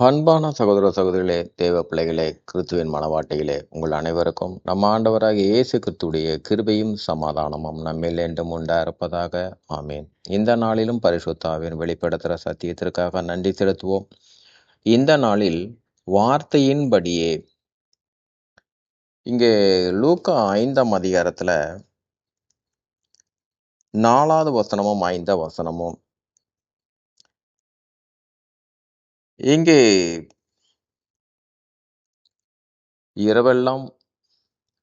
அன்பான சகோதர சகோதரிகளே தேவ பிள்ளைகளே கிறிஸ்துவின் மனவாட்டிகளே உங்கள் அனைவருக்கும் நம்ம ஆண்டவராக இயேசு கிறிஸ்துடைய கிருபையும் சமாதானமும் நம்மில் என்றும் உண்டா இருப்பதாக ஆமீன். இந்த நாளிலும் பரிசுத்தாவின் வெளிப்படுத்துகிற சத்தியத்திற்காக நன்றி செலுத்துவோம். இந்த நாளில் வார்த்தையின்படியே இங்கே லூக்கா ஐந்தாம் அதிகாரத்தில் நாலாவது வசனமும் ஐந்த வசனமும் இங்கே இரவெல்லாம்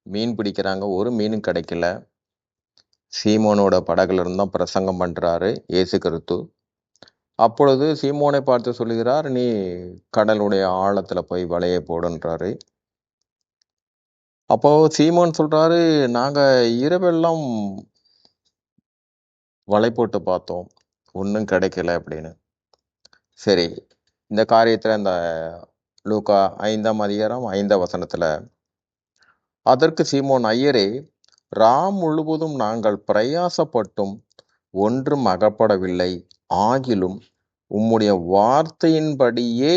மீன் பிடிக்கிறாங்க. ஒரு மீனும் கிடைக்கல. சீமோனோட படகுல தான் பிரசங்கம் பண்ணுறாரு இயேசு கிறிஸ்து. அப்பொழுது சீமோனை பார்த்து சொல்லுகிறார் நீ கடலுடைய ஆழத்தில் போய் வலையை போடுன்றாரு. அப்போ சீமோன் சொல்கிறாரு நாங்கள் இரவெல்லாம் வலை போட்டு பார்த்தோம். ஒன்றும் கிடைக்கல அப்படின்னு. சரி இந்த காரியத்தில் இந்த லூக்கா ஐந்தாம் அதிகாரம் ஐந்தாம் வசனத்தில் அதற்கு சீமோன் ஐயரே ராம் முழுவதும் நாங்கள் பிரயாசப்பட்டும் ஒன்றும் அகப்படவில்லை. ஆகிலும் உம்முடைய வார்த்தையின்படியே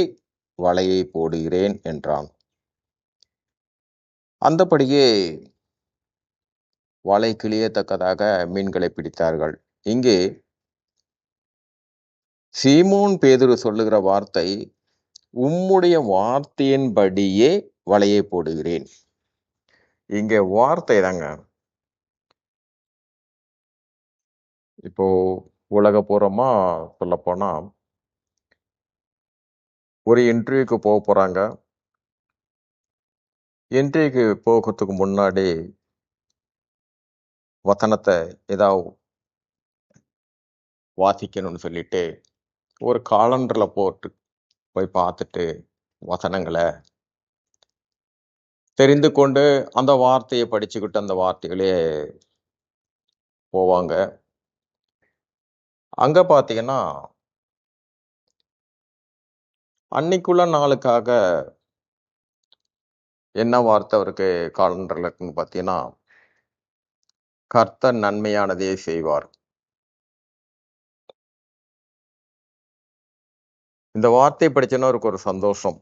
வலையை போடுகிறேன் என்றான். அந்தபடியே வலை கிளியத்தக்கதாக மீன்களை பிடித்தார்கள். இங்கே சீமோன் பேதுரு சொல்லுகிற வார்த்தை உம்முடைய வார்த்தையின்படியே வலையை போடுகிறேன். இங்க வார்த்தை தாங்க. இப்போ உலக பூரமா சொல்ல போனா ஒரு இன்டர்வியூக்கு போக போறாங்க. இன்டர்வியூக்கு போகிறதுக்கு முன்னாடி வசனத்தை ஏதாவது வாசிக்கணும்னு சொல்லிட்டு ஒரு காலண்டரில் போட்டு போய் பார்த்துட்டு வசனங்களை தெரிந்து கொண்டு அந்த வார்த்தையை படிச்சுக்கிட்டு அந்த வார்த்தைகளே போவாங்க. அங்க பார்த்தீங்கன்னா அன்னைக்குள்ள நாளுக்காக என்ன வார்த்தை அவருக்கு காலண்டர்ல இருக்குன்னு பார்த்தீங்கன்னா கர்த்தர் நன்மையானதே செய்வார். இந்த வார்த்தை படிச்சோன்னா அவருக்கு ஒரு சந்தோஷம்.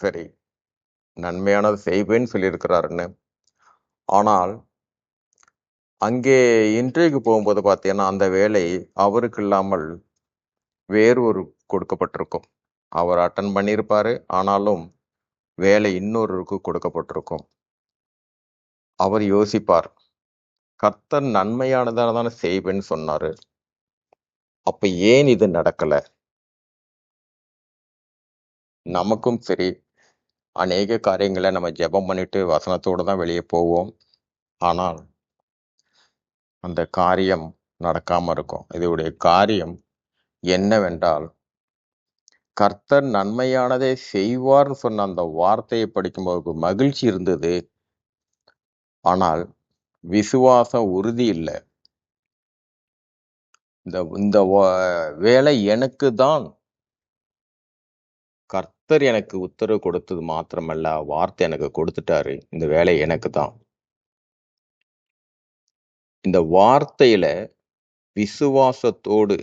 சரி நன்மையானது செய்வேன்னு சொல்லியிருக்கிறாருன்னு. ஆனால் அங்கே இன்டர்வியூக்கு போகும்போது பார்த்தீங்கன்னா அந்த வேலை அவருக்கு இல்லாமல் வேறு ஒரு கொடுக்கப்பட்டிருக்கும். அவர் அட்டன் பண்ணியிருப்பாரு ஆனாலும் வேலை இன்னொருவருக்கு கொடுக்கப்பட்டிருக்கும். அவர் யோசிப்பார் கர்த்தர் நன்மையானதான தானே செய்வேன்னு சொன்னார். அப்போ ஏன் இது நடக்கலை? நமக்கும் சரி அநேக காரியங்களை நம்ம ஜெபம் பண்ணிட்டு வசனத்தோடு தான் வெளியே போவோம். ஆனால் அந்த காரியம் நடக்காம இருக்கும். இதோடைய காரியம் என்னவென்றால் கர்த்தர் நன்மையானதை செய்வார்னு சொன்ன அந்த வார்த்தையை படிக்கும்போது மகிழ்ச்சி இருந்தது. ஆனால் விசுவாசம் உறுதி இல்லை. இந்த இந்த வேலை எனக்கு தான். கர்த்தர் எனக்கு உத்தரவு கொடுத்தது மாத்திரமல்ல வார்த்தை எனக்கு கொடுத்துட்டாரு. இந்த வேலை எனக்கு தான். இந்த வார்த்தையில விசுவாசத்தோடு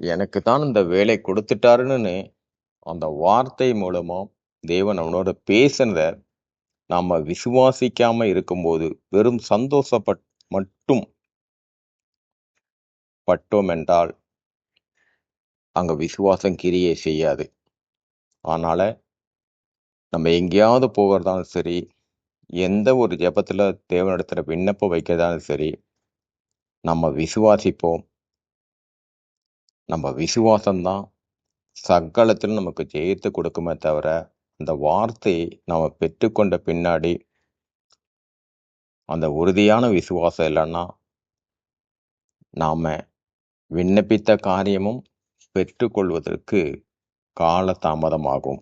எனக்கு தான் இந்த வேலை கொடுத்துட்டாருன்னு அந்த வார்த்தை மூலமா தேவன் அவனோட பேசினத நாம விசுவாசிக்காம இருக்கும்போது வெறும் சந்தோஷப்பட் மட்டும் பட்டோம் என்றால் அங்கே விசுவாசம் கிரியை செய்யாது. அதனால் நம்ம எங்கேயாவது போகிறதாலும் சரி எந்த ஒரு ஜபத்தில் தேவனிடத்தில் விண்ணப்பம் வைக்கிறதாலும் சரி நம்ம விசுவாசிப்போம். நம்ம விசுவாசம்தான் சகலத்திலும் நமக்கு ஜெயித்து கொடுக்குமே தவிர அந்த வார்த்தையை நாம் பெற்றுக்கொண்ட பின்னாடி அந்த உறுதியான விசுவாசம் இல்லைன்னா நாம் விண்ணப்பித்த காரியமும் பெற்றுக்கொள்வதற்கு கால தாமதமாகும்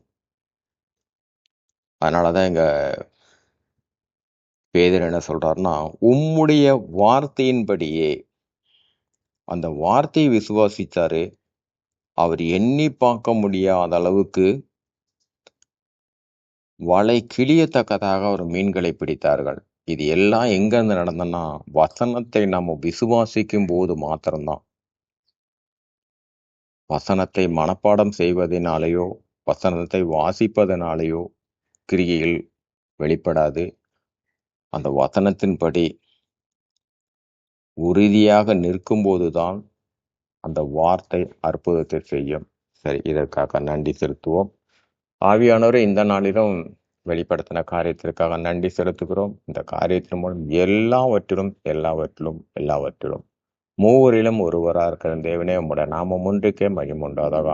அதனாலதான் எங்க பேதர் என்ன சொல்றாருன்னா உம்முடைய வார்த்தையின்படியே. அந்த வார்த்தையை விசுவாசித்தாரு அவர் எண்ணி பார்க்க முடியாத அளவுக்கு வலை கிழியத்தக்கதாக ஒரு மீன்களை பிடித்தார்கள். இது எல்லாம் எங்க இருந்து நடந்ததுன்னா வசனத்தை நம்ம விசுவாசிக்கும் போது மாத்திரம்தான். வசனத்தை மனப்பாடம் செய்வதனாலேயோ வசனத்தை வாசிப்பதனாலேயோ கிரியைகள் வெளிப்படாது. அந்த வசனத்தின்படி உறுதியாக நிற்கும்போதுதான் அந்த வார்த்தை அற்புதத்தை செய்யும். சரி இதற்காக நன்றி செலுத்துவோம். ஆவியானவரை இந்த நாளிலும் வெளிப்படுத்தின காரியத்திற்காக நன்றி செலுத்துகிறோம். இந்த காரியத்தின் மூலம் எல்லாவற்றிலும் எல்லாவற்றிலும் எல்லாவற்றிலும் மூவரிலும் ஒருவராக இருக்கிற தேவனே உம்முடைய நாமம் ஒன்றுக்கே மகிமுண்டாதாக